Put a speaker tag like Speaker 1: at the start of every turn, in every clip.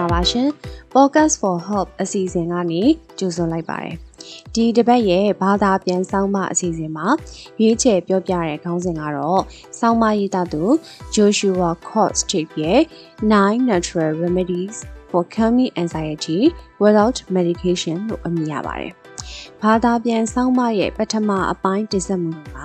Speaker 1: ္ဂလာပါရှင် Podcast for Hope အစီအစဉ်ကနေကြိုဆိုလိုက်ပါတယ်ဒီတပတ်ရဲ့ဘာသာပြန်ဆောင်းမအစီအစဉ်မှာရွေးချယ်ပြောပြတဲ့ခေါင်းစဉ်ကတော့ဆောင်းမရေးသားသူ Joshua Kostic ရဲ့ Nine Natural Remedies for Calming Anxiety Without Medication လို့အမည်ရပါတယ်ဘာသာပြန်ဆောင်းမရဲ့ပထမအပိုင်းတင်ဆက်မှုက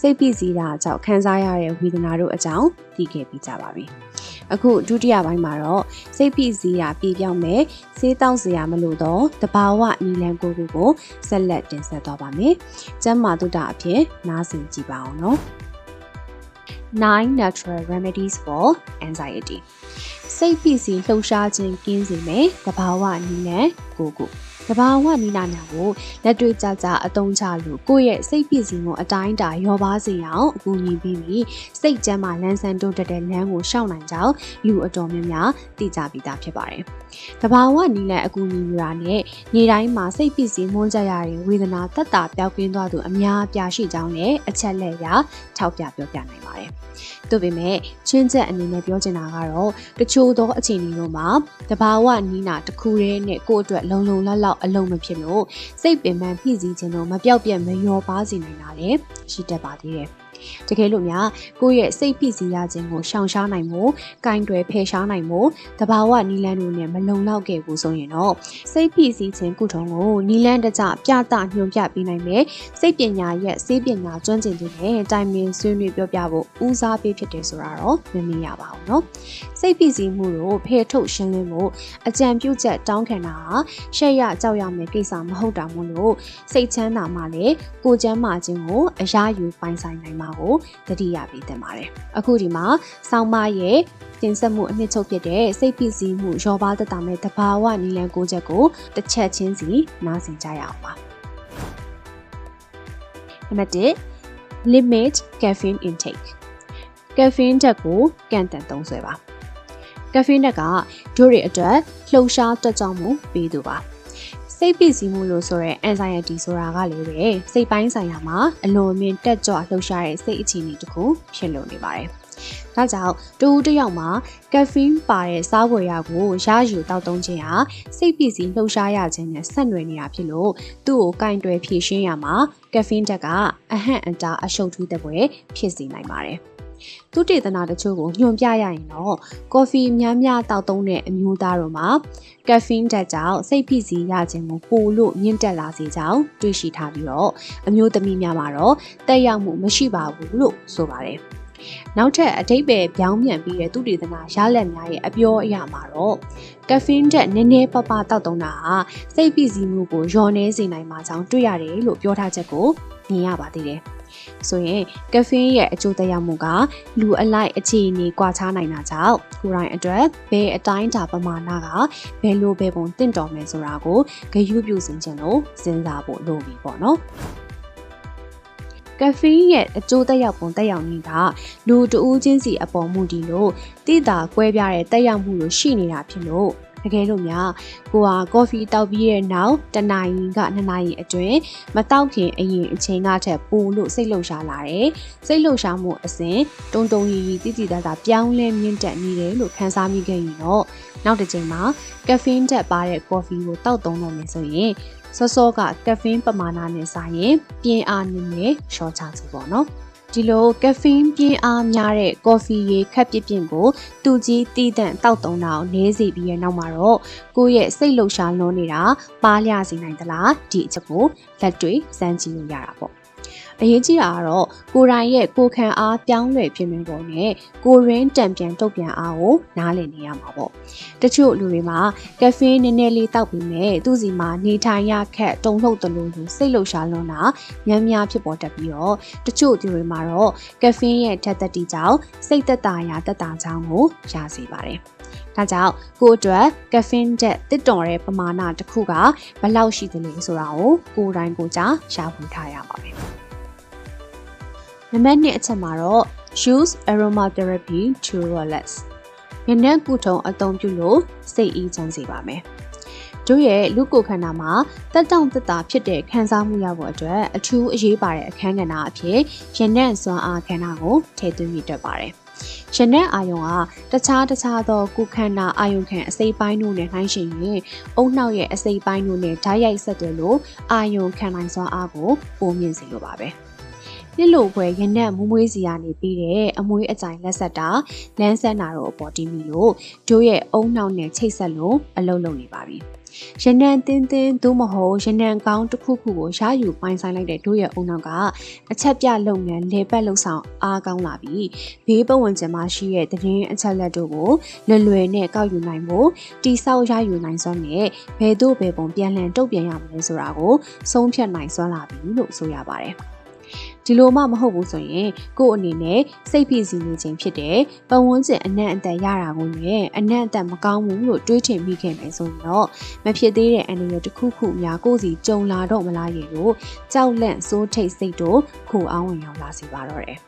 Speaker 1: စိတ်ဖိစီးတာကြောင့်ခံစားရတဲ့ဝေဒနာတို့အကြောင်းသိခဲ့ပြီးကြပါပြီ။ အခုဒုတိယပိုင်းမှာတော့စိတ်ဖိစီးတာပြည်ပြောင်းမဲ့စေးတောက်စရာမလိုတော့တဘာဝနီလန်ကိုကိုကိုဆက်လက်တင်ဆက်သွားပါမယ်။ကျမ်းမာတုဒ္ဒအဖြစ်နားဆင်ကြည့်ပါအောင်နော်။ Nine Natural Remedies for Anxiety စိတ်ဖိစီးလှုပ်ရှားခြင်းကင်းစေမယ်တဘာဝနီလန်ကိုကို တဘာဝနိနာနာကိုလက်တွေ့ကြကြအသုံးချလို့ကိုယ့်ရဲ့စိတ်ပြည့်စုံမှုအတိုင်းတာရောပါစေအောင်အကူအညီပေးပြီးစိတ်ကျန်းမာလန်းဆန်းတိုးတက်တဲ့လမ်းကိုရှောင်နိုင်ကြောင်းလူအတော်များများသိကြပြီးသားဖြစ်ပါတယ်။တဘာဝနိလန်အကူအညီယူတာနဲ့နေတိုင်းမှာစိတ်ပြည့်စုံမှုကြရတဲ့ဝေဒနာတက်တာပျောက်ကင်းသွားသူအများအပြားရှိကြောင်းလည်းအချက်လက်အရ ထောက်ပြပြောပြနိုင်ပါတယ်။။သို့ပေမဲ့ချင်းချက်အနေနဲ့ပြောချင်တာကတော့တချို့သောအခြေအနေတွေမှာတဘာဝနီးနာတစ်ခုတည်းနဲ့ကိုယ့်အတွက်လုံလုံလောက်လောက်အလုံးမဖြစ်လို့စိတ်ပင်ပန်းဖိစီးခြင်းတို့မပြောက်ပြက်မလျော်ပါစေနိုင်တာလည်းရှိတတ်ပါသေးတယ်။ တကယ်လို့များကိုယ့်ရဲ့စိတ်ဖိစီးရခြင်းကိုရှောင်ရှားနိုင်မှု၊ကင်တွယ်ဖယ်ရှားနိုင်မှုတဘာဝနီလန်းတို့နဲ့မလုံလောက်ခဲ့ဘူးဆိုရင်တော့စိတ်ဖိစီးခြင်းကုထုံးကိုနီလန်းတကြပြတာညွှန်ပြပေးနိုင်မယ်စိတ်ပညာရဲ့စေပညာကျွမ်းကျင်ခြင်းနဲ့တိုင်ပင်ဆွေးနွေးပြောပြဖို့ဦးစားပေးဖြစ်တယ်ဆိုတာတော့မမြင်ရပါဘူးเนาะစိတ်ဖိစီးမှုတို့ဖယ်ထုတ်ရှင်းလင်းမှုအကြံပြုချက်တောင်းခံတာဟာရှက်ရကြောက်ရမယ့်ကိစ္စမဟုတ်တာမို့လို့စိတ်ချမ်းသာမှလည်းကိုယ်ချမ်းသာခြင်းကိုအရာယူပိုင်ဆိုင်နိုင်မှာ ကိုတတိယပေးတင်ပါတယ်အခုဒီမှာဆောင်းမရဲ့တင်ဆက်မှုအနှစ်ချုပ်ဖြစ်တဲ့စိတ်ဖိစီးမှုရောပါတတာမဲ့တဘာဝနီလန်ကိုချက်ကိုတစ်ချက်ချင်းစီနားဆင်ကြရအောင်ပါနံပါတ်1 limit caffeine intake caffeine တက်ကိုကန့်တန်သုံးစွဲပါ caffeine တက်ကတို့တွေအတွက်လှုပ်ရှားတက်ကြောင်မှုပေးသူပါ စိတ်ပိစီးမှုလို့ဆိုရဲ anxiety ဆိုတာကလည်းပဲစိတ်ပိုင်းဆိုင်ရာမှာအလွန်အမင်းတက်ကြွလှုပ်ရှားတဲ့စိတ်အခြေအနေတစ်ခုဖြစ်လို့နေပါတယ်။ဒါကြောင့်တူတယောက်မှာကက်ဖင်းပါတဲ့စားဝယ်ရကိုရယူတောက်သုံးခြင်းဟာစိတ်ပိစီးလှုပ်ရှားရခြင်းနဲ့ဆက်နွယ်နေတာဖြစ်လို့သူ့ကိုကင်တွယ်ဖြည့်ရှင်းရမှာကက်ဖင်းတက်ကအဟန့်အတားအရှုပ်ထွေးတဲ့ပွဲဖြစ်စေနိုင်ပါတယ်။ သူတေသနာတချို့ကိုညွှန်ပြရရင်တော့ကော်ဖီများများတောက်သုံးတဲ့အမျိုးသားတို့မှာကက်ဖင်းတက်ကြောင့်စိတ်ဖိစီးရခြင်းကိုပိုလို့မြင့်တက်လာစေကြောင်းတွေ့ရှိထားပြီးတော့အမျိုးသမီးများမှာတော့တက်ရောက်မှုမရှိပါဘူးလို့ဆိုပါတယ်နောက်ထပ်အထိပ္ပယ်ပြောင်းပြန်ပြီးတဲ့သူတေသနာရလက်များရဲ့အပြောအရမှာတော့ကက်ဖင်းတက်နည်းနည်းပပတောက်သုံးတာဟာစိတ်ဖိစီးမှုကိုလျော့နေစေနိုင်မှာကြောင်းတွေ့ရတယ်လို့ပြောထားချက်ကိုမြင်ရပါသေးတယ်။ ဆိုရင်ကဖင်းရဲ့အကျိုးသက်ရောက်မှုကလူအလိုက်အခြေအနေကွာခြားနိုင်တာကြောင့်ကိုယ်တိုင်အတွက်ဘယ်အတိုင်းတာပမာဏကဘယ်လိုပဲပုံတင့်တော်မယ်ဆိုတာကိုဂရုပြုစင်ခြင်းလို့စဉ်းစားဖို့လိုပြီပေါ့နော်ကဖင်းရဲ့အကျိုးသက်ရောက်ပုံသက်ရောက်နည်းကလူတဦးချင်းစီအပေါ်မူတည်လို့တိတာကွဲပြားတဲ့သက်ရောက်မှုလိုရှိနေတာဖြစ်လို့ တကယ်လို့များကိုဟာကော်ဖီတောက်ပြီးတဲ့နောက်တနာရီက2နာရီအတွင်းမတောက်ခင်အရင်အချိန်ကထက်ပိုလို့စိတ်လှုပ်ရှားလာတယ်စိတ်လှုပ်ရှားမှုအစဉ်တုံတုံရီရီတိတိတသားပြောင်းလဲမြင့်တက်နေတယ်လို့ခန်းစားမိခဲ့ရင်တော့နောက်တစ်ချိန်မှာကက်ဖင်းတက်ပါတဲ့ကော်ဖီကိုတောက်သုံးတော့မယ်ဆိုရင်စောစောကကက်ဖင်းပမာဏနဲ့စာရင်ပြင်းအားနည်းနည်းရှော့ချစီပေါ့နော် ဒီလိုကက်ဖင်းပြင်းအားများတဲ့ကော်ဖီရေခက်ပြပြင်းကိုတူကြီးတီးတန့်တောက်သုံးတာကိုနည်းစီပြီးရဲ့နောက်မှာတော့ကိုယ့်ရဲ့စိတ်လှုပ်ရှားလွန်နေတာပါးလျစေနိုင်သလားဒီအချက်ကိုလက်တွေ့စမ်းကြည့်လို့ရတာပေါ့ အရေးကြီးတာကတော့ကိုယ်တိုင်ရဲ့ကိုခံအားပြောင်းလဲဖြစ်နေပုံနဲ့ကိုရင်းတံပြန်တုတ်ပြန်အားကိုနားလည်နေရမှာပေါ့တချို့လူတွေမှာကက်ဖင်းနည်းနည်းလေးတောက်ပြီးမဲ့သူစီမှာနေထိုင်ရခက်တုံလှုပ်တလို့လူစိတ်လှုပ်ရှားလွန်းတာများများဖြစ်ပေါ်တတ်ပြီးတော့တချို့သူတွေမှာတော့ကက်ဖင်းရဲ့ထက်သက်တီကြောင့်စိတ်သက်သာရာသက်သာကြောင်းကိုရစေပါတယ်ဒါကြောင့်ကိုအတွက်ကဖင်းချက်တစ်တော်တဲ့ပမာဏတစ်ခုကဘယ်လောက်ရှိသလဲဆိုတာကိုကိုယ်တိုင်ကိုယ်ကြာရှာဖွေထားရပါမယ် နံပါတ်2အချက်မှာတော့ use aromatherapy to relax ညနေကုထုံအသုံးပြုလို့စိတ်အေးချမ်းစေပါမယ်တို့ရဲ့လူကိုခန္ဓာမှာတက်တောင့်တက်တာဖြစ်တဲ့ခံစားမှုရဖို့အတွက်အထူးအရေးပါတဲ့အခန်းကဏ္ဍအဖြစ်ရနံ့စွမ်းအားခန္ဓာကိုထည့်သွင်းမိတတ်ပါတယ်။ရရနက်အာယုံကတခြားတခြားသောကုခန္ဓာအာယုံခံအစိပ်ပိုင်းတို့နဲ့နှိုင်းယှဉ်ရင်အုံနောက်ရဲ့အစိပ်ပိုင်းတို့နဲ့ဓာတ်ရိုက်ဆက်တယ်လို့အာယုံခံနိုင်စွမ်းအားကိုပိုမြင့်စေလိုပါပဲ။ နှစ်လိုပွဲရနက်မူးမွေးစီကနေပြီးတဲ့အမွေးအကြိုင်လက်ဆက်တာလမ်းဆက်နာတော့အပေါ်တီးမိလို့တို့ရဲ့အုံနောက်နဲ့ချိတ်ဆက်လို့အလုံးလုံးနေပါပြီရနံတင်းတင်းသို့မဟုတ်ရနံကောင်းတစ်ခုခုကိုရယူပိုင်ဆိုင်လိုက်တဲ့တို့ရဲ့အုံနောက်ကအချက်ပြလုပ်ငန်းလေပတ်လှုပ်ဆောင်အားကောင်းလာပြီးဘေးပတ်ဝန်းကျင်မှာရှိတဲ့တည်င်းအချက်လက်တို့ကိုလွယ်လွယ်နဲ့ကောက်ယူနိုင်ဖို့တိဆောက်ရယူနိုင်စွမ်းနဲ့ဘယ်သို့ဘယ်ပုံပြန်လှန်တုတ်ပြန်ရမလဲဆိုတာကိုဆုံးဖြတ်နိုင်စွမ်းလာပြီလို့ဆိုရပါတယ်။ ဒီလိုမှမဟုတ်ဘူးဆိုရင်ကို့အနေနဲ့စိတ်ဖိစီးနေခြင်းဖြစ်တဲ့ပတ်ဝန်းကျင်အနံ့အသက်ရတာကိုလည်းအနံ့အသက်မကောင်းဘူးလို့တွေးထင်မိခဲ့မယ်ဆိုရင်တော့မဖြစ်သေးတဲ့အန္တရာယ်တစ်ခုခုများကိုစီကြုံလာတော့မလားရေလို့ကြောက်လန့်စိုးထိတ်စိတ်တို့ခိုအောင်ဝင်ရောက်လာစီပါတော့တယ်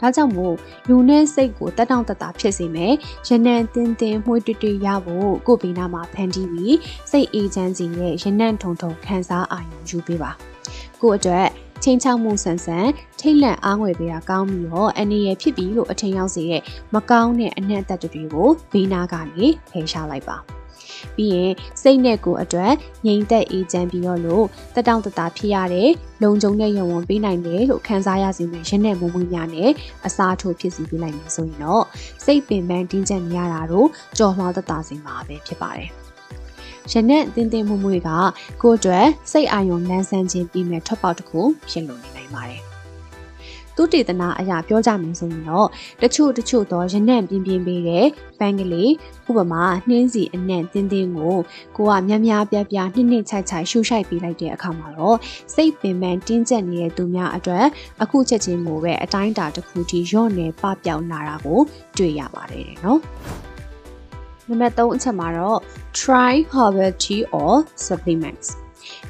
Speaker 1: ဒါကြောင့်မို့လူနဲ့စိတ်ကိုတက်တောင့်တတာဖြစ်စေမယ်။ရနံတင်းတင်းမှုတွေ့တွေ့ရဖို့ကိုဗီနာမှာဖန်တီးပြီးစိတ်အေးချမ်းစီရဲ့ရနံထုံထုံခံစားအာရုံယူပေးပါ။ ကိုအတွက်ချင်းချောက်မှုဆန်ဆန်ထိတ်လန့်အားငွေပေးတာကောင်းပြီးတော့အနေရဖြစ်ပြီးလို့အထင်ရောက်စေတဲ့မကောင်းတဲ့အနက်အသက်တွေကိုဘေးနာကနေဖယ်ရှားလိုက်ပါပြီးရင်စိတ်နဲ့ကိုယ်အတွက်ငြိမ်သက်အေးချမ်းပြီးတော့လို့တတောင့်တတာဖြစ်ရတဲ့လုံခြုံတဲ့ရုံဝန်ပေးနိုင်တယ်လို့ခံစားရစေမယ့်ရင်းနဲ့မုံမွေးများနဲ့အစားထိုးဖြစ်စီပေးလိုက်မယ်ဆိုရင်တော့စိတ်ပင်ပန်းတင်းကျပ်နေရတာတို့ကြော်လွှားတတာစေမှာပဲဖြစ်ပါတယ်။ ရနက်တင်းတင်းမွမွေကကိုအတွက်စိတ်အာရုံလန်းဆန်းခြင်းပြီးမဲ့ထွက်ပေါက်တစ်ခုဖြစ်လို့နေနိုင်ပါတယ်သူတေသနာအရာပြောကြမယ်ဆိုရင်တော့တချို့တချို့သောရနံ့ပြင်းပြင်းပေးတဲ့ပန်းကလေးဥပမာနှင်းစီအနံ့တင်းတင်းကိုကိုကများများပြပြနှစ်နှစ်ချိုက်ချိုက်ရှူရှိုက်ပေးလိုက်တဲ့အခါမှာတော့စိတ်ပင်ပန်းတင်းကျပ်နေတဲ့သူများအတွက်အခုချက်ချင်းကိုပဲအတိုင်းတာတစ်ခုထိရော့နေပပျောက်လာတာကိုတွေ့ရပါတယ်နော် နံပါတ်3အချက်မှာတော့ try herbal tea or supplements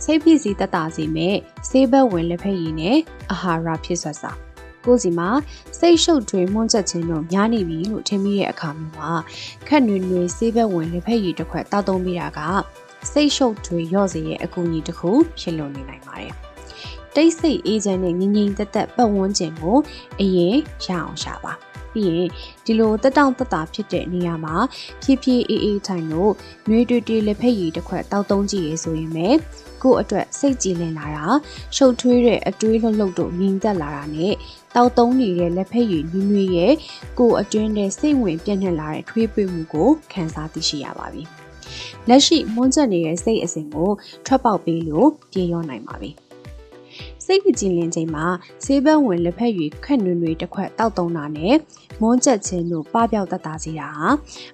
Speaker 1: စိတ်ဖြစ်စီတက်တာစီမဲ့ဆေးဘက်ဝင်လက်ဖက်ရည်နဲ့အာဟာရဖြစ်ဆွတ်စာကိုစီမှာစိတ်ရှုပ်ထွေးမွန်းချက်ခြင်းတို့များနေပြီလို့ထင်မိတဲ့အခါမျိုးမှာခက်နွေနွေဆေးဘက်ဝင်လက်ဖက်ရည်တစ်ခွက်တောက်သုံးမိတာကစိတ်ရှုပ်ထွေးရော့စေရဲ့အကူအညီတစ်ခုဖြစ်လို့နေနိုင်ပါတယ်တိတ်ဆိတ်အေးချမ်းတဲ့ငြိမ်ငြိမ်သက်သက်ပတ်ဝန်းကျင်ကိုအရင်ရအောင်ရှာပါ ပြီးရင်ဒီလိုတက်တောင့်တက်တာဖြစ်တဲ့နေရာမှာဖြည်းဖြည်းအေးအေးထိုင်လို့နှွေးတွေ့တွေ့လက်ဖက်ရည်တစ်ခွက်တောက်သုံးကြည့်ရဆိုရင်ပဲကို့အတွက်စိတ်ကြည်လင်လာတာရှုပ်ထွေးတဲ့အတွေးလှုပ်လှုပ်တို့ငြိမ်သက်လာတာနဲ့တောက်သုံးနေတဲ့လက်ဖက်ရည်နွေးနွေးရဲ့ကို့အတွင်းထဲစိတ်ဝင်ပြည့်နှက်လာတဲ့ထွေးပွေမှုကိုခံစားသိရှိရပါပြီလက်ရှိမွန်းချက်နေတဲ့စိတ်အစဉ်ကိုထွက်ပေါက်ပေးလို့ပြေရောနိုင်ပါပြီ စိတ်မကြည်လင်ချိန်မှာဆေးဘက်ဝင်လက်ဖက်ရည်ခက်နွေနွေတစ်ခွက်တောက်သုံးတာနဲ့မွန်းချက်ချင်းတို့ပပျောက်တတ်တာစီတာဟာ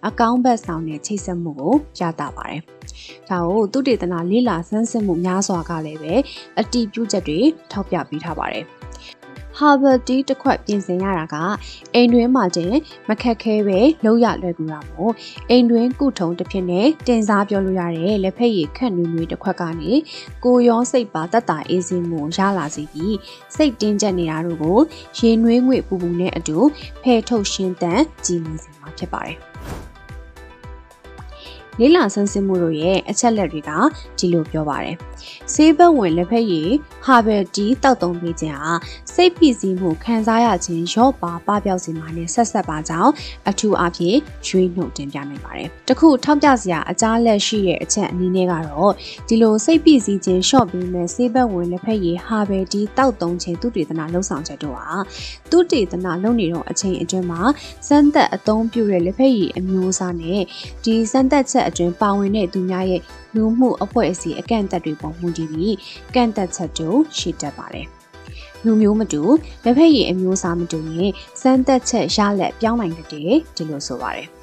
Speaker 1: အကောင်းဘက်ဆောင်တဲ့ချိတ်ဆက်မှုကိုရတာပါတယ်။ဒါကိုသူတေသနာလေးလာဆန်းစစ်မှုများစွာကလည်းပဲအတီးပြုချက်တွေထောက်ပြပေးထားပါတယ်။ Harvard Tea တစ်ခွက်ပြင်ဆင်ရတာကအိမ်တွင်းမှာတင်မခက်ခဲပဲလုံးရလွယ်ကူတာမို့အိမ်တွင်းကုထုံတစ်ဖြစ်နဲ့တင်စားပြောလို့ရတဲ့လက်ဖက်ရည်ခက်နွေနွေတစ်ခွက်ကနေကိုရောစိတ်ပါတက်တာအေးစင်းမှုရလာစေပြီးစိတ်တင်းကျပ်နေတာတို့ကိုရေနွေးငွေပူပူနဲ့အတူဖယ်ထုတ်ရှင်းတန်ကြည်လင်စေမှာဖြစ်ပါတယ် လေးလာဆန်းစစ်မှုတို့ရဲ့အချက်လက်တွေကဒီလိုပြောပါတယ်။ဆေးဘက်ဝင်လက်ဖက်ရည်ဟာဘယ်တီတောက်သုံးပေးခြင်းဟာစိတ်ဖိစီးမှုခံစားရခြင်းရော့ပါပပျောက်စေမှာနဲ့ဆက်ဆက်ပါကြောင်းအထူးအဖြစ်ရွေးနှုတ်တင်ပြနိုင်ပါတယ်။တခုထောက်ပြစရာအကြားလက်ရှိတဲ့အချက်အနေနဲ့ကတော့ဒီလိုစိတ်ဖိစီးခြင်းရှော့ပြီးမဲ့ဆေးဘက်ဝင်လက်ဖက်ရည်ဟာဘယ်တီတောက်သုံးခြင်းသူတေသနာလှုပ်ဆောင်ချက်တို့ဟာသူတေသနာလုပ်နေတော့အချိန်အတွင်းမှာစမ်းသက်အသုံးပြုတဲ့လက်ဖက်ရည်အမျိုးအစားနဲ့ဒီစမ်းသက်ချက်အတွင်းပါဝင်တဲ့သူများရဲ့လူမှုအဖွဲ့အစည်းအကန့်အသတ်တွေပေါ်မူတည်ပြီးကန့်သက်ချက်တို့ရှိတတ်ပါတယ်။လူမျိုးမတူလက်ဖက်ရည်အမျိုးအစားမတူရင်စမ်းသက်ချက်ရလက်ပြောင်းနိုင်တဲ့ဒီလိုဆိုပါတယ်။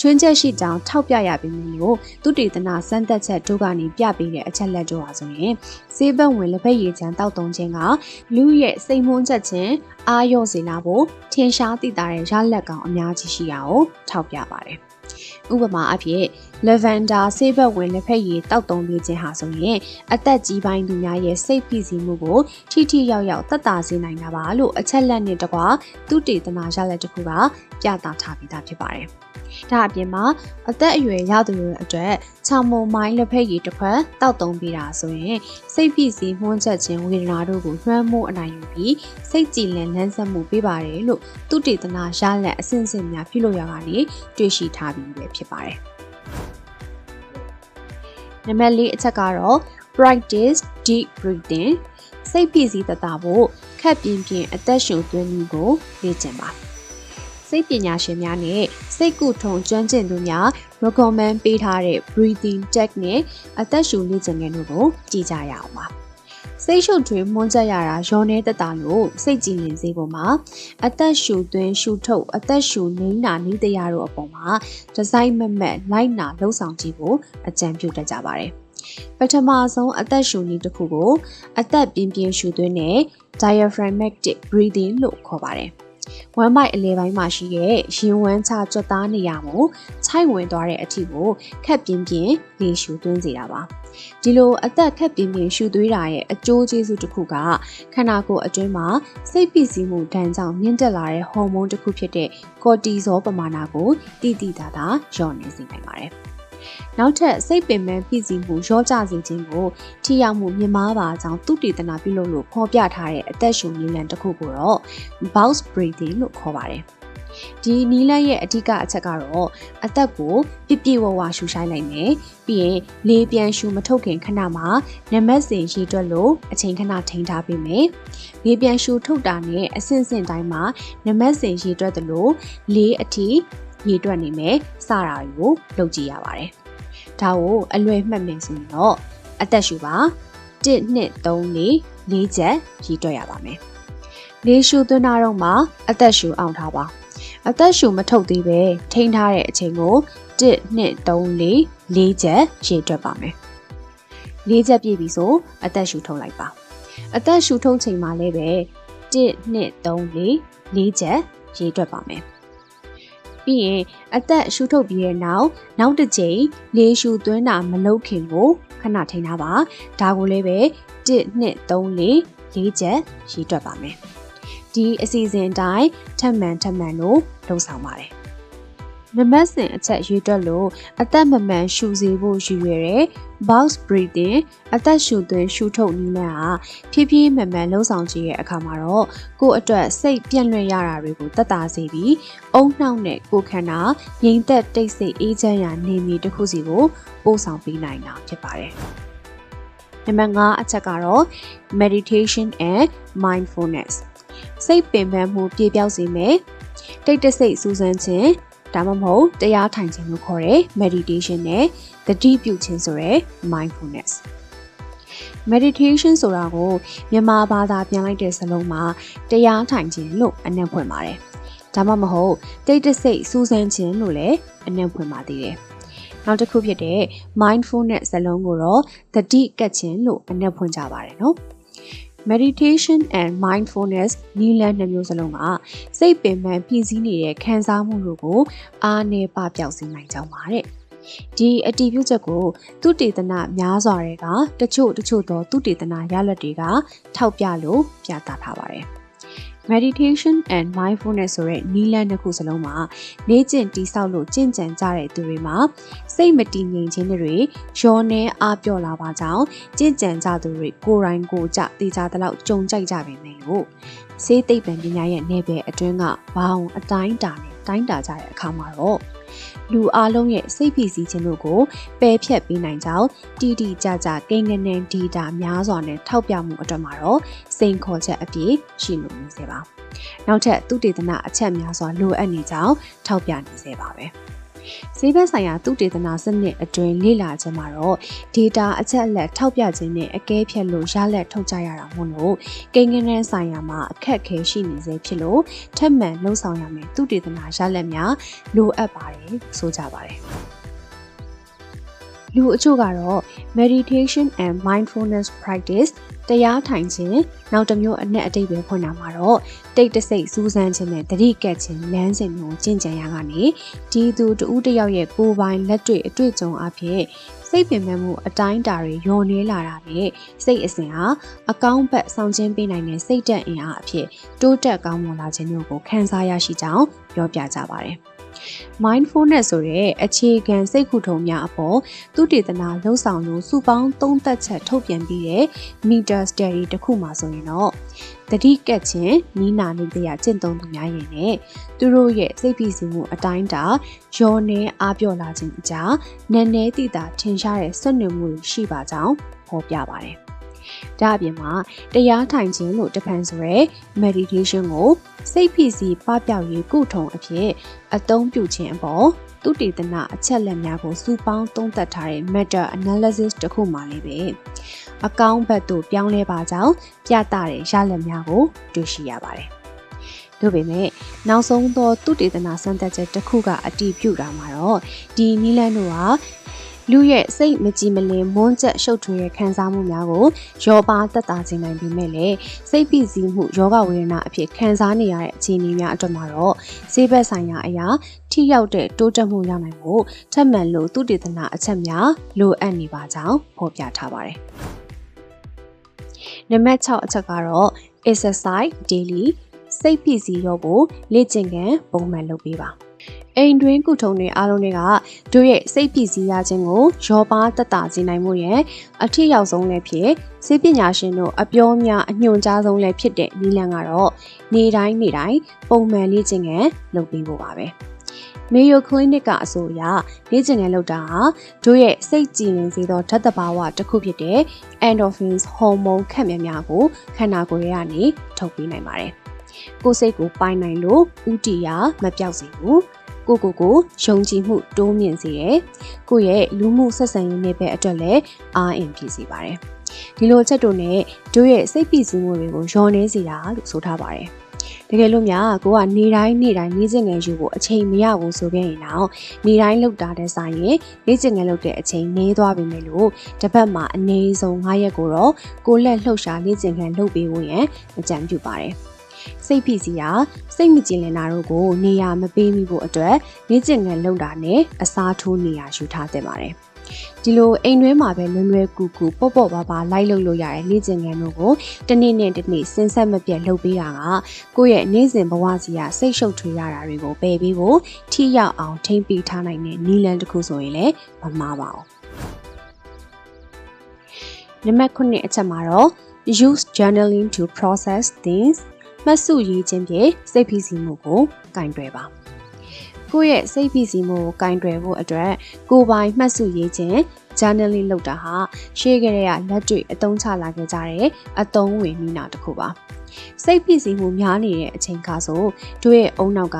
Speaker 1: ချွင်းချက်ရှိကြောင်းထောက်ပြရပြီးမျိုးသူတေသနာစမ်းသက်ချက်တို့ကနေပြပေးတဲ့အချက်လက်တို့ဟာဆိုရင်စေးဘက်ဝင်လက်ဖက်ရည်ချမ်းတောက်တုံးခြင်းကလူရဲ့စိတ်မွန်းချက်ခြင်းအာရုံစေလာဖို့ထင်ရှားသိတာတဲ့ရလက်ကောင်အများကြီးရှိတာကိုထောက်ပြပါတယ်။ဥပမာအဖြစ် lavender ဆေးဘက်ဝင်လက်ဖက်ရည်တောက်တုံးပေးခြင်းဟာဆိုရင်အသက်ကြီးပိုင်းသူများရဲ့စိတ်ဖိစီးမှုကိုထိထိရောက်ရောက်သက်သာစေနိုင်တာပါလို့အချက်လက်နဲ့တကွာသူတေသနာရလက်တစ်ခုကပြသထားပြီးသားဖြစ်ပါတယ်။ဒါအပြင်မှာအသက်အရွယ်ရောက်သူတွေအတွက်ချောင်မုံမိုင်းလက်ဖက်ရည်တစ်ခွက်တောက်သုံးပေးတာဆိုရင်စိတ်ဖိစီးမှုန်းချက်ခြင်းဝေဒနာတို့ကိုလွှမ်းမိုးအနိုင်ယူပြီးစိတ်ကြည်လင်လန်းဆက်မှုပေးပါတယ်လို့သူတေသနာရလက်အစဉ်စဉ်များပြုလုပ်ရတာနေတွေ့ရှိထားပြီးပဲဖြစ်ပါတယ်။ နံပါတ်၄အချက်ကတော့ practice deep breathing စိတ်ဖိစီးတတ်ဖို့ခက်ပြင်းပြင်းအသက်ရှူသွင်းမှုကိုလေ့ကျင့်ပါစိတ်ပညာရှင်များနဲ့စိတ်ကုထုံကျွမ်းကျင်သူများ recommend ပေးထားတဲ့ breathing technique အသက်ရှူလေ့ကျင့်ခန်းတို့ကိုကြည့်ကြရအောင်ပါ စိတ်ရှုပ်ထွေးမွန်းကြရတာရောနေတတလို့စိတ်ကြည်လင်စေဖို့မှာအသက်ရှူသွင်းရှူထုတ်အသက်ရှူနှိမ့်နာနှီးတရားတို့အပေါ်မှာဒီဇိုင်းမမက်လိုက်နာလှုပ်ဆောင်ကြည့်ဖို့အကြံပြုတတ်ကြပါတယ်ပထမဆုံးအသက်ရှူနည်းတစ်ခုကို အသက်ပြင်းပြင်းရှူသွင်းတဲ့ diaphragmatic breathing လို့ခေါ်ပါတယ်။ဝမ်းပိုက်အလဲပိုင်းမှာရှိတဲ့ရင်ဝမ်းချကြွသားနေရမှုခြိုက်ဝင်သွားတဲ့အထိကိုခက်ပြင်းပြင်းလေရှူသွင်းစေတာပါ။ ဒီလိုအသက်ခက်ပြင်းပြင်းရှူသွေးတာရဲ့အကျိုးကျေးဇူးတစ်ခုကခန္ဓာကိုယ်အတွင်းမှာစိတ်ပိစီးမှုဒဏ်ကြောင့်မြင့်တက်လာတဲ့ဟော်မုန်းတစ်ခုဖြစ်တဲ့ကော်တီဇောပမာဏကိုတိတိတသာလျော့နေစေနိုင်ပါတယ်။နောက်ထပ်စိတ်ပင်ပန်းပြည်စီမှုရောကြစေခြင်းကိုထိရောက်မှုမြင့်မားပါကြောင်းသူတည်တနာပြုလုပ်လို့ဖော်ပြထားတဲ့အသက်ရှူနည်းလမ်းတစ်ခုကိုတော့ box breathing လို့ခေါ်ပါတယ် ဒီနီးလန်းရဲ့အဓိကအချက်ကတော့အသက်ကိုပြပြဝဝရှူရှိုင်းလိုက်မယ်ပြီးရင်လေပြန်ရှူမထုတ်ခင်ခဏမှာနမက်စင်ရေတွက်လို့အချိန်ခဏထိန်းထားပေးမယ်လေပြန်ရှူထုတ်တာနဲ့အဆင့်ဆင့်တိုင်းမှာနမက်စင်ရေတွက်သလိုလေးအထိရေတွက်နေမယ်စတာတွေကိုလုပ်ကြည့်ရပါတယ်ဒါကိုအလွယ်မှတ်မယ်ဆိုရင်တော့အသက်ရှူပါ1 2 3 4 4ချက်ရေးတွက်ရပါမယ်။လေးရှူသွင်းတာတော့မှအသက်ရှူအောင်ထားပါ။ အသက်ရှူမထုတ်သေးပဲထိန်းထားတဲ့အချိန်ကို1 2 3 4 4ချက်ရေးတွက်ပါမယ်။၄ချက်ပြည့်ပြီဆိုအသက်ရှူထုတ်လိုက်ပါ။အသက်ရှူထုတ်ချိန်မှာလည်းပဲ1 2 3 4 4ချက်ရေးတွက်ပါမယ်။ပြီးရင်အသက်ရှူထုတ်ပြီးတဲ့နောက်နောက်တစ်ကြိမ်လေရှူသွင်းတာမလုပ်ခင်ကိုခဏထိန်းထားပါဒါကိုလည်းပဲ1 2 3 4 4ချက်ရေးတွက်ပါမယ် ဒီအစီအစဉ်အတိုင်းထပ်မံထပ်မံလို့လှုပ်ဆောင်ပါတယ်နမတ်စင်အချက်ရွေးတွက်လို့အသက်မမှန်ရှူစေဖို့ရည်ရွယ်တဲ့ box breathing အသက်ရှူသွင်းရှူထုတ်နည်းလမ်းဟာဖြည်းဖြည်းမှန်မှန်လှုပ်ဆောင်ကြည့်ရဲ့အခါမှာတော့ကိုယ့်အတွက်စိတ်ပြန့်လွင့်ရတာတွေကိုတတ်တာစေပြီးအုံနှောက်နဲ့ကိုယ်ခန္ဓာငြိမ်သက်တိတ်ဆိတ်အေးချမ်းရာနေမီတစ်ခုစီကိုပို့ဆောင်ပေးနိုင်တာဖြစ်ပါတယ်။နံပါတ်5အချက်ကတော့ meditation and mindfulness စိတ်ပင်ပန်းမှုပြေပြောက်စေမယ်တိတ်တဆိတ်စူးစမ်းခြင်းဒါမှမဟုတ်တရားထိုင်ခြင်းလို့ခေါ်တဲ့ meditation နဲ့သတိပြုခြင်းဆိုတဲ့ mindfulness meditation ဆိုတာကိုမြန်မာဘာသာပြန်လိုက်တဲ့စလုံးမှာတရားထိုင်ခြင်းလို့အနံ့ဖွင့်ပါတယ်။ဒါမှမဟုတ်တိတ်တဆိတ်စူးစမ်းခြင်းလို့လည်းအနံ့ဖွင့်ပါသေးတယ်။နောက်တစ်ခုဖြစ်တဲ့ mindfulness စလုံးကိုတော့သတိကပ်ခြင်းလို့အနံ့ဖွင့်ကြပါတယ်နော်။ meditation and mindfulness နည်းလမ်းနှစ်မျိုးစလုံးကစိတ်ပင်ပန်းပြည့်စည်နေတဲ့ခံစားမှုတို့ကိုအားနည်းပပျောက်စေနိုင်ကြောင်းပါတဲ့ဒီအတည်ပြုချက်ကိုသူတေသနများစွာတွေကတချို့တချို့သောသူတေသနရလဒ်တွေကထောက်ပြလို့ပြသထားပါတယ် meditation and mindfulness ဆိုတဲ့နည်းလမ်းတစ်ခုစလုံးမှာလေ့ကျင့်တိဆောက်လို့ကျင့်ကြံကြတဲ့သူတွေမှာစိတ်မတည်ငြိမ်ခြင်းတွေရောနေအားပြော့လာပါကြောင်းကျင့်ကြံကြသူတွေကိုယ်တိုင်ကိုယ်ကြတေချာတဲ့လောက်ကြုံကြိုက်ကြပေမဲ့လို့စေးသိပ္ပံပညာရဲ့နယ်ပယ်အတွင်းကဘောင်အတိုင်းတာနဲ့တိုင်းတာကြတဲ့အခါမှာတော့ လူအလုံးရဲ့စိတ်ဖိစီးခြင်းတို့ကိုပယ်ဖြတ်ပေးနိုင်ကြောင်းတီတီကြကြကိန်းကနေဒီတာများစွာနဲ့ထောက်ပြမှုအတွက်မှာတော့စိန်ခေါ်ချက်အပြည့်ရှိလို့နေစေပါနောက်ထပ်သူတေသနအချက်များစွာလိုအပ်နေကြောင်းထောက်ပြနေစေပါပဲ။ ဈေးဘက်ဆိုင်ရာသုတေသနစနစ်အတွင်းလေ့လာခြင်းမှာတော့ data အချက်အလက်ထောက်ပြခြင်းနဲ့အကဲဖြတ်လို့ရလက်ထုတ်ကြရတာမို့လို့ကိန်းဂဏန်းဆိုင်ရာမှာအခက်ခဲရှိနေစေဖြစ်လို့ထပ်မံလှုံ့ဆော်ရမယ်သုတေသနရလက်များလိုအပ်ပါတယ်ဆိုကြပါတယ် လူအချို့ကတော့ meditation and mindfulness practice တရားထိုင်ခြင်းနောက်တစ်မျိုးအနက်အတိတ်ပဲဖွင့်တာမှာတော့တိတ်တဆိတ်စူးစမ်းခြင်းနဲ့တတိကက်ခြင်းလမ်းစဉ်မျိုးကျင့်ကြံရကနေဒီသူတဦးတယောက်ရဲ့ကိုယ်ပိုင်လက်တွေ့အတွေ့အကြုံအဖြစ်စိတ်ပင်ပန်းမှုအတိုင်းတာတွေယောနေလာတာနဲ့စိတ်အစဉ်ဟာအကောင်းဘက်ဆောင်ကျင်းပေးနိုင်တဲ့စိတ်တက်အင်အားအဖြစ်တိုးတက်ကောင်းမွန်လာခြင်းမျိုးကိုခံစားရရှိကြောင်းပြောပြကြပါတယ်။ mindfulness ဆိုတဲ့အခြေခံစိတ်ခုထုံများအပေါ်သူတေသနာလှုပ်ဆောင်လို့စုပေါင်းသုံးသက်ချက်ထုတ်ပြန်ပြီးတဲ့ meter study တစ်ခုမှာဆိုရင်တော့တတိကက်ချင်းနီးနာနေတဲ့အကျင့်သုံးသူများရင်နဲ့သူတို့ရဲ့စိတ်ဖိစီးမှုအတိုင်းတာရောနေအားပြော့လာခြင်းအကြားနည်းနည်းတိတာထင်ရှားတဲ့ဆွနွေမှုရှိပါကြောင်းဖော်ပြပါတယ်။ ဒါအပြင်မှာတရားထိုင်ခြင်းလို့တဖန်ဆိုရဲ meditation ကိုစိတ်ဖိစီးပပျောက်ရေးကုထုံအဖြစ်အသုံးပြုခြင်းအပေါ်သူတည်တနာအချက်လက်များကိုစုပေါင်းသုံးသပ်ထားတဲ့ meta analysis တစ်ခုမှလေးပဲအကောင့်ဘက်သို့ပြောင်းလဲပါကြောင်းပြသတဲ့ရလဒ်များကိုတွေ့ရှိရပါတယ်။ဒါပေမဲ့နောက်ဆုံးသောသူတေသနာစမ်းသပ်ချက်တစ်ခုကအတည်ပြုတာမှာတော့ဒီနီလန်တို့ဟာ လူရဲ့စိတ်မကြည်မလင်မွန်းကျက်ရှုပ်ထွေးတဲ့ခံစားမှုများကိုရောပါတက်တာခြင်းနိုင်ပေမဲ့လည်းစိတ်ဖိစီးမှုယောဂဝေဒနာအဖြစ်ခံစားနေရတဲ့အခြေအနေများအတွက်မှာတော့ဆေးဘက်ဆိုင်ရာအရာထိရောက်တဲ့တိုးတက်မှုရနိုင်ဖို့ထပ်မံလို့သူတည်တနာအချက်များလိုအပ်နေပါကြောင်းဖော်ပြထားပါတယ်။နံပါတ်6အချက်ကတော့ exercise daily စိတ်ဖိစီးရောဖို့လေ့ကျင့်ခန်းပုံမှန်လုပ်ပေးပါ။ အိမ်တွင်းကုထုံတွေအားလုံးတွေကတို့ရဲ့စိတ်ပစ္စည်းရခြင်းကိုရောပါတက်တာစေနိုင်မှုရဲ့အထည်ရောက်ဆုံးလည်းဖြစ်စေပညာရှင်တို့အပြောများအညွှန်ကြားဆုံးလည်းဖြစ်တဲ့နီလန်ကတော့နေတိုင်းနေတိုင်းပုံမှန်လေ့ကျင့်ခန်းလုပ်ပေးဖို့ပါပဲမေယိုကလနစ်ကအဆိုအရလေ့ကျင့်ခန်းလုပ်တာဟာတို့ရဲ့စိတ်ကြည်ငြိမ်စေသောဓာတ်တဘာဝတစ်ခုဖြစ်တဲ့ endorphins ဟော်မုန်းခက်မြများကိုခန္ဓာကိုယ်ရဲ့ကနေထုတ်ပေးနိုင်ပါတယ်။ကိုယ်စိတ်ကိုပိုင်နိုင်လို့ဥတီယာမပြောက်စေဘူး ကိုကိုကိုယုံကြည်မှုတိုးမြင့်စေတယ်။ကိုယ့်ရဲ့လူမှုဆက်ဆံရေးနဲ့ပဲအတွက်လည်းအားအင်ဖြစ်စေပါတယ်။ဒီလိုချက်တို့နဲ့တို့ရဲ့စိတ်ပီစီမှုတွေကိုရောနေစေတာလို့ဆိုထားပါတယ်။တကယ်လို့များကိုကနေတိုင်းနေတိုင်းနေကျင်ငယ်ယူဖို့အချိန်မရဘူးဆိုခဲ့ရင်တော့နေတိုင်းလောက်တာတဲ့ဆိုင်ရင်နေကျင်ငယ်လောက်တဲ့အချိန်နှေးသွားပြီမယ်လို့တစ်ပတ်မှာအနည်းဆုံး9ရက်ကိုတော့ကိုလက်လှုပ်ရှားနေကျင်ခံလုပ်ပေးဖို့ရန်အကြံပြုပါတယ်။ စိတ်ဖိစီးတာစိတ်မကြည်လင်တာတို့ကိုနေရာမပေးမိဖို့အတွက်လေ့ကျင့်ငန်းလုပ်တာနဲ့အစားထိုးနေရာယူထားသင့်ပါတယ်ဒီလိုအိမ်တွင်းမှာပဲလွယ်လွယ်ကူကူပေါ့ပေါ့ပါပါလိုက်လုပ်လို့ရတဲ့လေ့ကျင့်ခန်းတို့ကိုတစ်နေ့နဲ့တစ်နေ့စဉ်ဆက်မပြတ်လုပ်ပေးတာကကိုယ့်ရဲ့နေ့စဉ်ဘဝစီကစိတ်ရှုပ်ထွေးရတာတွေကိုပယ်ပေးဖို့ထိရောက်အောင်ထိမ့်ပေးထားနိုင်တဲ့နည်းလမ်းတစ်ခုဆိုရင်လည်းမမှားပါဘူးနံပါတ်9အချက်မှာတော့ use journaling to process things မှတ်စုရေးခြင်းဖြင့်စိတ်ဖိစီးမှုကိုကင်တွယ်ပါကိုယ့်ရဲ့စိတ်ဖိစီးမှုကိုကင်တွယ်ဖို့အတွက်ကိုယ်ပိုင်မှတ်စုရေးခြင်း journaling လုပ်တာဟာရှေ့ကလေးကလက်တွေ့အသုံးချလာခဲ့ကြတဲ့အသုံးဝင်နည်းနာတစ်ခုပါ စိတ်ဖိစီးမှုများနေတဲ့အချိန်ကဆိုတို့ရဲ့အုံနောက်က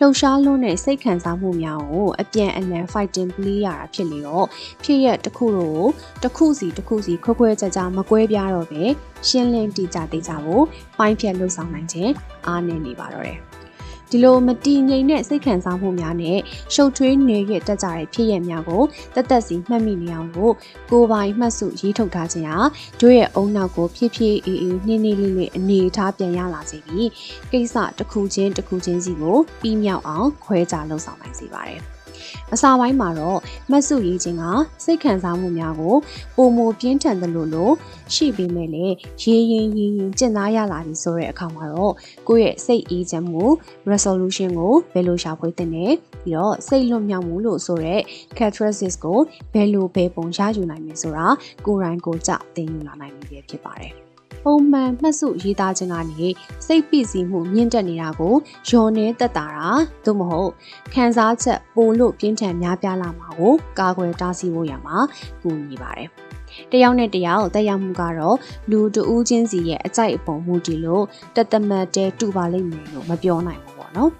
Speaker 1: လှုပ်ရှားလွန်းတဲ့စိတ်ခံစားမှုများကိုအပြန်အလှန် fighting play ရတာဖြစ်လေတော့ဖြစ်ရတစ်ခုတို့တစ်ခုစီတစ်ခုစီခွဲခွဲကြကြမကွဲပြားတော့ပဲရှင်းလင်းတိကျတိကျဖို့ပိုင်းဖြတ်လှုပ်ဆောင်နိုင်ခြင်းအားနည်းနေပါတော့တယ် ဒီလိုမတည်ငြိမ်တဲ့စိတ်ခံစားမှုများနဲ့ရှုပ်ထွေးနေရတက်ကြတဲ့ဖြစ်ရများကိုတသက်စီမှတ်မိနေအောင်ကိုကိုပိုင်မှတ်စုရေးထုတ်ထားခြင်းဟာတို့ရဲ့အုံနောက်ကိုဖြည်းဖြည်းအေးအေးနှင်းနှင်းလေးလေးအနေထားပြန်ရလာစေပြီးကိစ္စတစ်ခုချင်းတစ်ခုချင်းစီကိုပြီးမြောက်အောင်ခွဲခြားလှုပ်ဆောင်နိုင်စေပါတယ်။ အစာပိုင်းမှာတော့မတ်စုရေးခြင်းကစိတ်ခံစားမှုများကိုပုံမပြင်းထန်တယ်လို့လို့ရှိပေမဲ့လည်းရေးရင်ရေးရင်ကျင့်သားရလာပြီဆိုတဲ့အခါမှာတော့ကိုယ့်ရဲ့စိတ်အေးချမ်းမှု resolution ကိုဘယ်လိုရှာဖွေသင့်လဲပြီးတော့စိတ်လွတ်မြောက်မှုလို့ဆိုတဲ့ catharsis ကိုဘယ်လိုဘယ်ပုံရယူနိုင်မလဲဆိုတာကိုယ်တိုင်ကိုယ်ကြသင်ယူလာနိုင်ပြီဖြစ်ပါတယ် ပုံမှန်မှတ်စုရေးသားခြင်းကနေစိတ်ပိစီးမှုမြင့်တက်နေတာကိုယုံနေတက်တာတာသို့မဟုတ်ခံစားချက်ပိုလို့ပြင်းထန်များပြားလာမှာကိုကာကွယ်တားဆီးဖို့ရမှာကူညီပါတယ်တယောက်နဲ့တယောက်တက်ရောက်မှုကတော့လူတဦးချင်းစီရဲ့အကြိုက်အပုံမူတည်လို့တသမတ်တဲတူပါလိမ့်မယ်လို့မပြောနိုင်ဘူးပေါ့နော်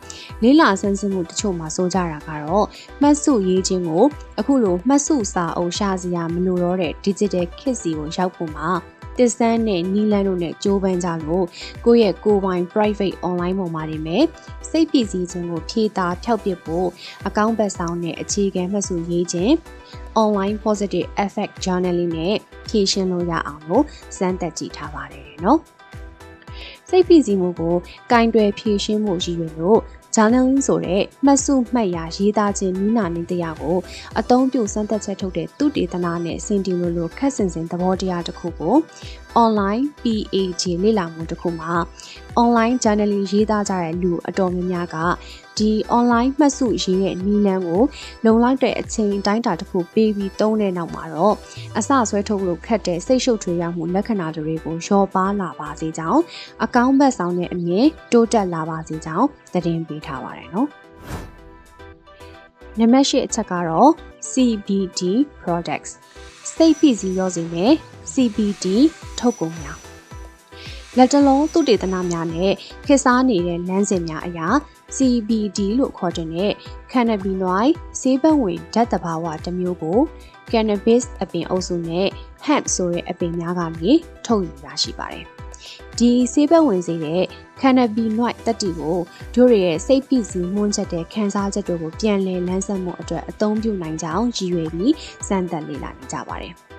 Speaker 1: လေးလာဆန်းစစ်မှုတချို့မှာစိုးကြတာကတော့မှတ်စုရေးခြင်းကိုအခုလိုမှတ်စုစာအုပ်ရှာစရာမလိုတော့တဲ့ digital kit စီကိုရောက်ဖို့မှာ တစ်စန်းနဲ့နီလန်းတို့နဲ့ကြိုးပမ်းကြလို့ကိုယ့်ရဲ့ကိုယ်ပိုင် private online ပေါ်မှာနေမယ်စိတ်ပစ္စည်းခြင်းကိုဖြေတာဖျောက်ပစ်ဖို့အကောင့်ဘက်ဆောင်နဲ့အခြေခံမှတ်စုရေးခြင်း online positive effect journaling နဲ့ဖြည့်ရှင်းလို့ရအောင်လို့စမ်းသပ်ကြည့်ထားပါတယ်နော်စိတ်ဖိစီးမှုကိုကင်တွယ်ဖြည့်ရှင်းမှုရည်ရွယ်လို့ journaling ဆိုတဲ့မှတ်စုမှတ်ရာရေးသားခြင်းနည်းနာနည်းတရားကိုအသုံးပြုစမ်းသပ်ချက်ထုတ်တဲ့သူတေသနာနဲ့စင်တီလိုလိုခက်ဆင်ဆင်သဘောတရားတစ်ခုကို online PAG လေ့လာမှုတစ်ခုမှာ online journaling ရေးသားကြတဲ့လူအတော်များများကဒီ online မှတ်စုရေးတဲ့နည်းလမ်းကိုလုံလောက်တဲ့အချိန်အတိုင်းအတာတစ်ခုပေးပြီးသုံးတဲ့နောက်မှာတော့အစဆွဲထုတ်လို့ခက်တဲ့စိတ်ရှုပ်ထွေးရမှုလက္ခဏာတွေကိုလျော့ပါလာပါစေကြောင်းအကောင့်ဘက်ဆောင်တဲ့အမြင်တိုးတက်လာပါစေကြောင်းသတင်းပေးထားပါတယ်နော်နံပါတ်၈အချက်ကတော့ CBD products စိတ်ဖိစီးရောစီနဲ့ CBD ထုတ်ကုန်များလက်တလုံးသူတေသနများနဲ့ခေတ်စားနေတဲ့လမ်းစဉ်များအရာ CBD လို့ခေါ်တဲ့ cannabinoid ဆေးဘဝင်ဓာတ်တဘာဝတစ်မျိုးကို cannabis အပင်အုပ်စုနဲ့ hemp ဆိုတဲ့အပင်များကနေထုတ်ယူရရှိပါတယ်။ဒီဆေးဘဝင်စေတဲ့ cannabinoid တက်တီကိုတို့ရဲ့စိတ်ဖိစီးမှုန်းချက်တဲ့ခန်းစားချက်တွေကိုပြန်လည်လန်းဆက်မှုအတွက်အသုံးပြုနိုင်ကြောင်းရည်ရွယ်ပြီးစမ်းသပ်လေ့လာနေကြပါတယ်။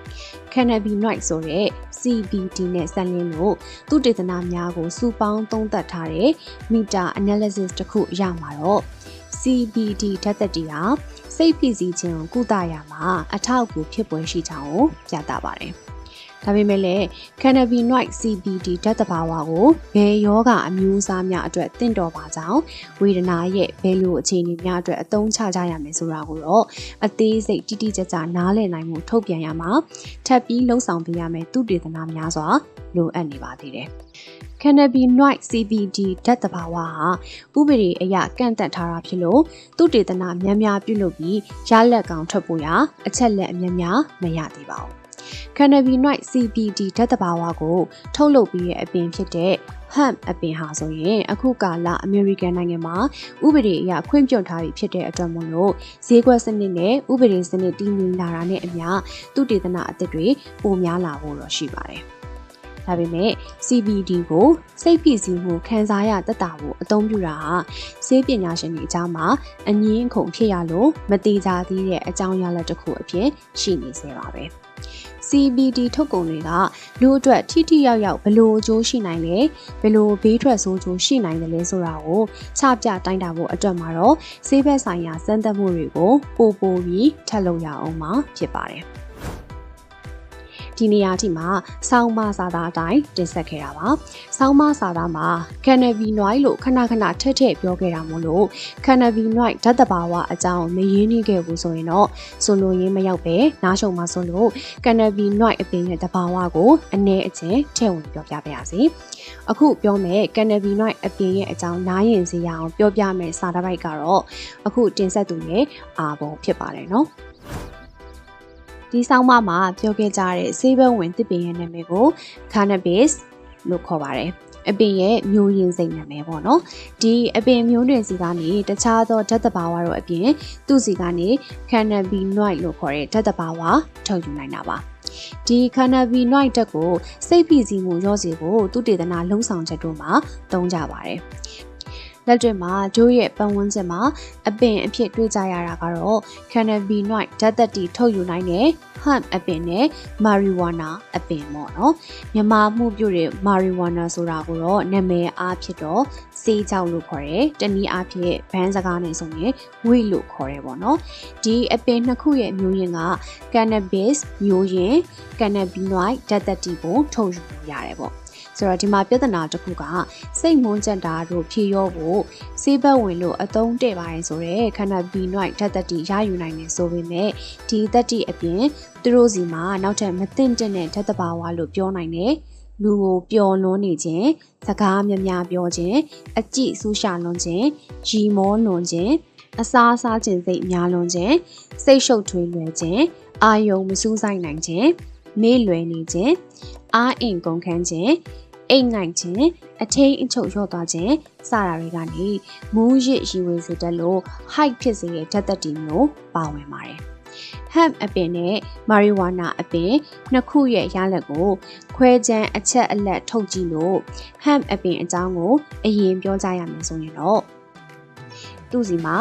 Speaker 1: cannabinoid ဆိုတဲ့ CBD နဲ့ဆက်လင်းလို့သူတေသနာများကိုစူပေါင်းသုံးသပ်ထားတဲ့ meta analysis တစ်ခုရမှာတော့ CBD ဓာတ်သက်တီဟာစိတ်ဖိစီးခြင်းကိုကုသရာမှာအထောက်အကူဖြစ်ပွဲရှိကြောင်းကိုပြသပါတယ်။ ဒါပေမဲ့လည်း cannabinoid CBD ဓာတ်တဘာဝကိုဘယ်ယောဂအမျိုးအစားများအတွက်တင့်တော်ပါကြောင်းဝေဒနာရဲ့ဘယ်လိုအခြေအနေများအတွက်အသုံးချကြရမယ်ဆိုတာကိုတော့အသေးစိတ်တိတိကျကျနားလည်နိုင်မှုထုတ်ပြန်ရမှာထပ်ပြီးလှုံ့ဆော်ပေးရမယ်သူတေသနာများစွာလိုအပ်နေပါသေးတယ်။ cannabinoid CBD ဓာတ်တဘာဝဟာဥပဒေအရကန့်သက်ထားတာဖြစ်လို့သူတေသနာများများပြုလုပ်ပြီးရလက်ကောင်ထွက်ပေါ်ရာအချက်လက်အများများမရသေးပါဘူး cannabinoid CBD ဓာတ်တဘာဝကို ထုတ်လုပ်ပြီးတဲ့အပင်ဖြစ်တဲ့ hemp အပင်ဟာဆိုရင်အခုကာလအမေရိကန်နိုင်ငံမှာဥပဒေအရခွင့်ပြုထားပြီးဖြစ်တဲ့အတွက်မို့လို့ဈေးကွက်စနစ်နဲ့ဥပဒေစနစ်တည်ငြိမ်လာတာနဲ့အမျှသူတေသနာအသစ်တွေပိုများလာဖို့တော့ရှိပါတယ်။ဒါပေမဲ့ CBD ကိုစိတ်ဖိစီးမှုခံစားရတက်တာကိုအသုံးပြုတာဟာဆေးပညာရှင်တွေအကြောင်းမှာအငင်းခုန်ဖြစ်ရလို့မတိကြသေးတဲ့အကြောင်းရလဒ်တစ်ခုအဖြစ်ရှိနေစေပါပဲ။ CBD ထုတ်ကုန်တွေကလူအတွက်ထိထိရောက်ရောက်ဘလို့အကျိုးရှိနိုင်လဲဘလို့ဘေးထွက်ဆိုးကျိုးရှိနိုင်တယ်လဲဆိုတာကိုချပြတိုင်းတာဖို့အတွက်မှာတော့ဆေးဘက်ဆိုင်ရာစမ်းသပ်မှုတွေကိုပို့ပို့ပြီးထပ်လုပ်ရအောင်မှာဖြစ်ပါတယ် ဒီနေရာထိမှာဆောင်းမစာသားအတိုင်းတင်ဆက်ခဲ့တာပါ။ဆောင်းမစာသားမှာ cannabinoid လို့ခဏခဏထက်ထက်ပြောခဲ့တာမို့လို့ cannabinoid ဓာတ်တဘာဝအကြောင်းမရင်းနှီးခဲ့ဘူးဆိုရင်တော့ဆိုလိုရင်းမရောက်ပဲနားရှုံမှာဆိုလို့ cannabinoid အပင်ရဲ့တဘာဝကိုအနည်းအကျဉ်းထည့်ဝင်ပြောပြပါရစေ။အခုပြောမယ် cannabinoid အပင်ရဲ့အကြောင်းနားရင်စီရအောင်ပြောပြမယ်စာတစ်ပိုက်ကတော့အခုတင်ဆက်သူရဲ့အာဘောဖြစ်ပါတယ်နော်။ ဒီဆောင်းပါးမှာပြောခဲ့ကြတဲ့ဆေးဘက်ဝင်တစ်ပင်ရဲ့နာမည်ကို cannabis လို့ခေါ်ပါတယ်အပင်ရဲ့မျိုးရင်းစိတ်နာမည်ပေါ့နော်ဒီအပင်မျိုးတွေစီကနေတခြားသောဓာတ်တဘာဝတို့အပြင်သူ့စီကနေ cannabinoid လို့ခေါ်တဲ့ဓာတ်တဘာဝထုတ်ယူနိုင်တာပါဒီ cannabinoid တက်ကိုစိတ်ဖိစီးမှုရောစီကိုသူတေသနာလုံးဆောင်ချက်တို့မှာသုံးကြပါတယ် လက်တွေ့မှာဂျိုးရဲ့ပတ်ဝန်းကျင်မှာအပင်အဖြစ်တွေ့ကြရတာကတော့ cannabinoid ဓာတ်သက်တီထုတ်ယူနိုင်တဲ့ hemp အပင်နဲ့ marijuana အပင်ပေါ့နော်မြန်မာမှုပြုတဲ့ marijuana ဆိုတာကိုတော့နာမည်အားဖြင့်တော့စေးကြောက်လို့ခေါ်တယ်တနည်းအားဖြင့်ဘန်းစကားနဲ့ဆိုရင် weed လို့ခေါ်တယ်ပေါ့နော်ဒီအပင်နှစ်ခုရဲ့မျိုးရင်းက cannabis မျိုးရင်း cannabinoid ဓာတ်သက်တီကိုထုတ်ယူရတယ်ပေါ့ ဆိုတော့ဒီမှာပြဿနာတစ်ခုကစိတ်မွန်းချက်တာတို့ဖြေရောဖို့ဆေးဘက်ဝင်လို့အသုံးတဲ့ပါတယ်ဆိုတော့ခန္ဓာဘီနွိုက်ဓာတ်တတိရယူနိုင်တယ်ဆိုပေမဲ့ဒီတတိအပြင်သူတို့စီမှာနောက်ထပ်မသိင့်တဲ့ဓာတ်တဘာဝလို့ပြောနိုင်တယ်လူကိုပျော်လွန်းနေခြင်းစကားများများပြောခြင်းအကြည့်ဆူးရှာလွန်ခြင်းရီမောလွန်ခြင်းအစားစားခြင်းစိတ်များလွန်ခြင်းစိတ်ရှုပ်ထွေးလွယ်ခြင်းအာယုံမစူးဆိုင်နိုင်ခြင်း မေ့လွယ်နေခြင်းအားအင်ကုန်ခန်းခြင်းအိမ်ငိုက်ခြင်းအထိန်အချုပ်လျော့သွားခြင်းစတာတွေကနေမူးရစ်ရီဝေစေတတ်လို့ height ဖြစ်စေတဲ့ဓာတ်သက်တည်မျိုးပါဝင်ပါတယ်။ hemp အပင်နဲ့ marijuana အပင်နှစ်ခုရဲ့ရလဒ်ကို ခွဲခြမ်းအချက်အလက်ထုတ်ကြည့်လို့ hemp အပင်အကြောင်းကိုအရင်ပြောကြရမယ်ဆိုရင်တော့ သူ့စီမှာ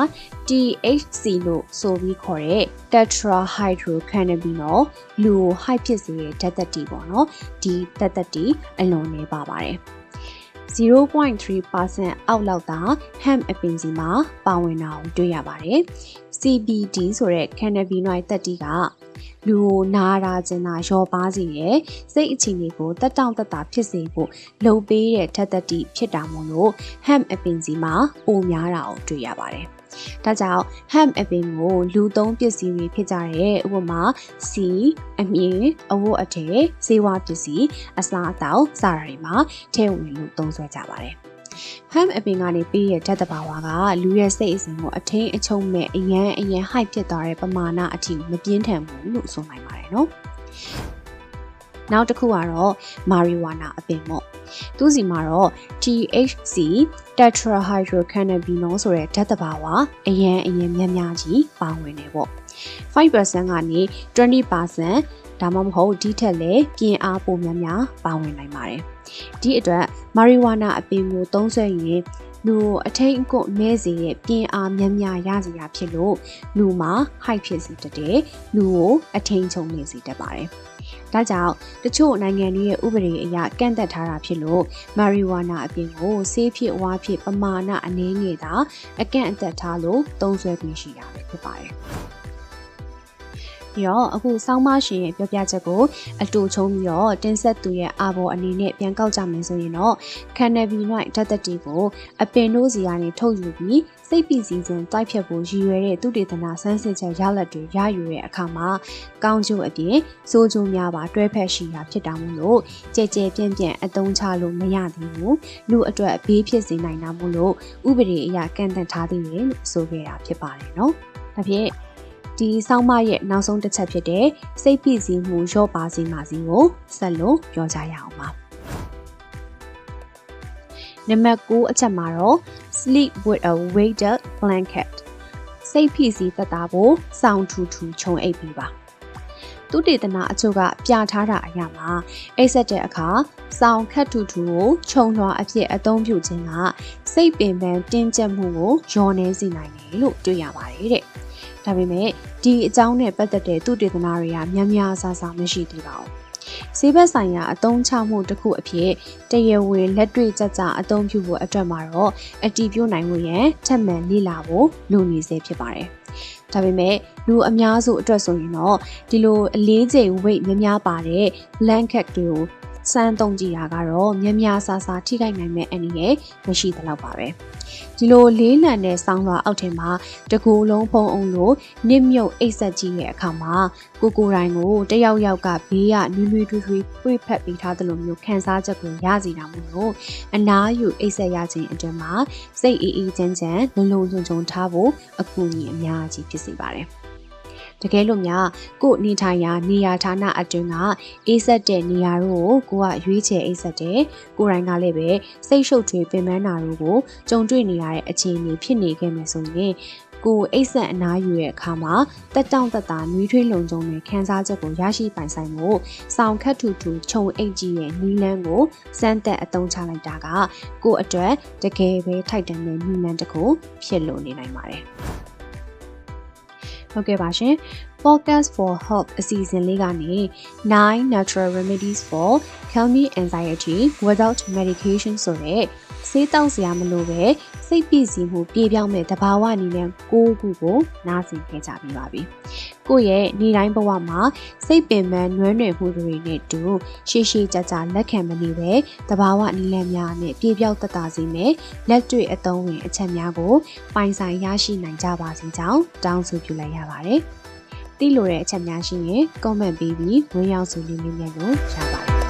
Speaker 1: THC လို့ဆိုပြီးခေါ်တဲ့ tetrahydrocannabinol လူကို high ဖြစ်စေတဲ့ဓာတ်သက်တီပေါ့နော်ဒီဓာတ်သက်တီအလွန်နေပါပါတယ်0.3%အောက်လောက်သာ hemp အပင်စီမှာပါဝင်တာကိုတွေ့ရပါတယ်။ CBD ဆိုတဲ့ cannabinoid သက်တီက လူကိုနာတာကျင်တာရောပါစေရဲ့စိတ်အခြေအနေကိုတက်တောင့်တက်တာဖြစ်စေဖို့လှုပ်ပေးတဲ့ထက်သက်တိဖြစ်တာမို့လို့ hemp အပင်စီမှာပိုများတာကိုတွေ့ရပါတယ်။ဒါကြောင့် hemp အပင်ကိုလူသုံးပစ္စည်းတွေဖြစ်ကြတဲ့ဥပမာစီအမြင်အဝတ်အထည်စေဝါပစ္စည်းအစားအသောက်စတာတွေမှာထည့်ဝင်လို့သုံးစွဲကြပါတယ်။ ham အပင်ကနေပေးရတဲ့ဓာတ်တဘာဝကလူရဲ့စိတ်အစဉ်ကိုအထင်းအချုံမဲ့အရန်အရန် high ဖြစ်သွားတဲ့ပမာဏအထိမပြင်းထန်ဘူးလို့ဆိုနိုင်ပါတယ်နော်နောက်တစ်ခုကတော့ marijuana အပင်ပေါ့သူစီမှာတော့ THC tetrahydrocannabinol ဆိုတဲ့ဓာတ်တဘာဝအရန်အရန်များများကြီးပါဝင်နေပေါ့5%ကနေ20% ဒါမှမဟုတ်ဒီထက်လည်းပြင်းအားပိုများများပါဝင်နိုင်ပါတယ်ဒီအတွက်မာရီဝါနာအပင်ကိုသုံးစွဲရင်လူအထိန်အကွမဲစေရဲ့ပြင်းအားများများရစေရဖြစ်လို့လူမှာ high ဖြစ်စေတတ်တယ်လူကိုအထိန်ချုံနေစေတတ်ပါတယ်ဒါကြောင့်တချို့နိုင်ငံတွေရဲ့ဥပဒေအရကန့်သက်ထားတာဖြစ်လို့မာရီဝါနာအပြင်ကိုဆေးဖြစ်ဝါဖြစ်ပမာဏအနည်းငယ်သာအကန့်အသတ်ထားလို့သုံးစွဲခွင့်ရှိတာပဲဖြစ်ပါတယ် ပြီးတော့အခုစောင်းမရှင်ရဲ့ပြောပြချက်ကိုအတူချုံပြီးတော့တင်ဆက်သူရဲ့အာဘော်အနေနဲ့ပြန်ကောက်ကြမယ်ဆိုရင်တော့ cannabinoid ဓာတ်သက်တီကိုအပင်တို့စီကနေထုတ်ယူပြီးစိတ်ပီစီစဉ်တိုက်ဖြတ်ဖို့ရည်ရွယ်တဲ့သူတေသနာဆန်းစစ်ချက်ရလဒ်တွေရယူတဲ့အခါမှာကောင်းကျိုးအပြင်စိုးကျိုးများပါတွဲဖက်ရှိတာဖြစ်တာမို့လို့ကြဲကြဲပြန့်ပြန့်အသုံးချလို့မရသေးဘူးလူအတွက်ဘေးဖြစ်စေနိုင်တာမို့လို့ဥပဒေအရကန့်သတ်ထားသေးတယ်လို့ဆိုခဲ့တာဖြစ်ပါတယ်နော်ဒါဖြင့် ဒီဆောင်းမရဲ့နောက်ဆုံးတစ်ချက်ဖြစ်တဲ့စိတ်ဖိစီးမှုရော့ပါစီမာစီကိုဆက်လို့ပြောကြရအောင်ပါနံပါတ်9အချက်မှာတော့ sleep with a weighted blanket စိတ်ဖိစီးသက်တာကိုစောင်းထူထူခြုံအိပ်ပြီးပါသူတေသနာအချို့ကပြထားတာအရာမှာအိပ်ဆက်တဲ့အခါစောင်းခတ်ထူထူကိုခြုံလွှာအဖြစ်အသုံးပြုခြင်းကစိတ်ပင်ပန်းတင်းကျပ်မှုကိုလျော်နေစေနိုင်တယ်လို့တွေ့ရပါတယ်တဲ့ ဒါပေမဲ့ဒီအကြောင်းနဲ့ပတ်သက်တဲ့သူတေသနာတွေကများများဆဆမရှိသေးပါဘူး။ဈေးဘက်ဆိုင်ရာအသုံးချမှုတစ်ခုအဖြစ်တရဝေလက်တွေ့ကြကြအသုံးပြုဖို့အတွက်မှာတော့အတီးပြုတ်နိုင်မှုရန်ထက်မှန်လေ့လာဖို့လိုနေစေဖြစ်ပါတယ်။ဒါပေမဲ့လူအများစုအတွက်ဆိုရင်တော့ဒီလိုအလေးချိန် weight များများပါတဲ့ blanket တွေကို စမ်းသုံးကြည့်တာကတော့များများဆဆထိခိုက်နိုင်မဲ့အနေနဲ့မရှိသလောက်ပါပဲ။ဒီလိုလေးလံတဲ့ဆောင်းလွာအောက်ထဲမှာတကူလုံးဖုံအောင်လို့နစ်မြုပ်အိတ်ဆက်ကြီးရဲ့အခါမှာကိုကိုတိုင်းကိုတယောက်ယောက်ကဘေးကနွေးနွေးထွေးထွေးပွေဖက်ပေးထားသလိုမျိုးခံစားချက်ကိုရစီတာမို့လို့အနားယူအိတ်ဆက်ရခြင်းအတွင်းမှာစိတ်အေးအေးချမ်းချမ်းလုံလုံခြုံခြုံထားဖို့အကူအညီအများကြီးဖြစ်စေပါတယ်။ တကယ်လို့များကို့နေထိုင်ရာနေရာဌာနအတွင်းကအေးဆက်တဲ့နေရာတို့ကိုကိုကရွေးချယ်အေးဆက်တဲ့ကိုရိုင်းကလည်းပဲစိတ်ရှုပ်ထွေးပင်ပန်းတာတို့ကိုကြုံတွေ့နေရတဲ့အခြေအနေဖြစ်နေခဲ့မယ်ဆိုရင်ကိုအိတ်ဆက်အနားယူတဲ့အခါမှာတက်တောင့်တက်တာနှွေးထွေးလုံခြုံတဲ့ခန်းစားချက်ကိုရရှိပိုင်ဆိုင်ဖို့စောင်ခတ်ထူထူခြုံအိတ်ကြီးရဲ့နီလန်းကိုစမ်းသက်အသုံးချလိုက်တာကကိုအတွက်တကယ်ပဲထိုက်တန်တဲ့နီလန်းတစ်ခုဖြစ်လို့နေနိုင်ပါတယ်။ ဟုတ်ကဲ့ပါရှင် Focus for Help အစီအစဉ်လေးကနေ9 Natural Remedies for Calming Anxiety Without Medication ဆိုတဲ့ဆေးတောက်စရာမလိုပဲ စိတ်ပြည့်စည်မှုပြေပြောင်းမဲ့တဘာဝနည်းနဲ့ကိုးခုကိုနားဆင်ခဲ့ကြပြီးပါပြီ။ကိုယ့်ရဲ့နေတိုင်းဘဝမှာစိတ်ပင်ပန်းနွမ်းနယ်မှုတွေနဲ့တူရှေးရှေးကြကြလက်ခံမနေပဲတဘာဝနည်းလမ်းများနဲ့ပြေပြောင်းသက်သာစေမယ်လက်တွေ့အသုံးဝင်အချက်များကိုပိုင်ဆိုင်ရရှိနိုင်ကြပါစေကြောင်းတောင်းဆိုပြုလိုက်ရပါတယ်။သိလိုတဲ့အချက်များရှိရင် comment ပေးပြီးဝင်ရောက်ဆွေးနွေးမြင့်မြတ်လို့ရပါတယ်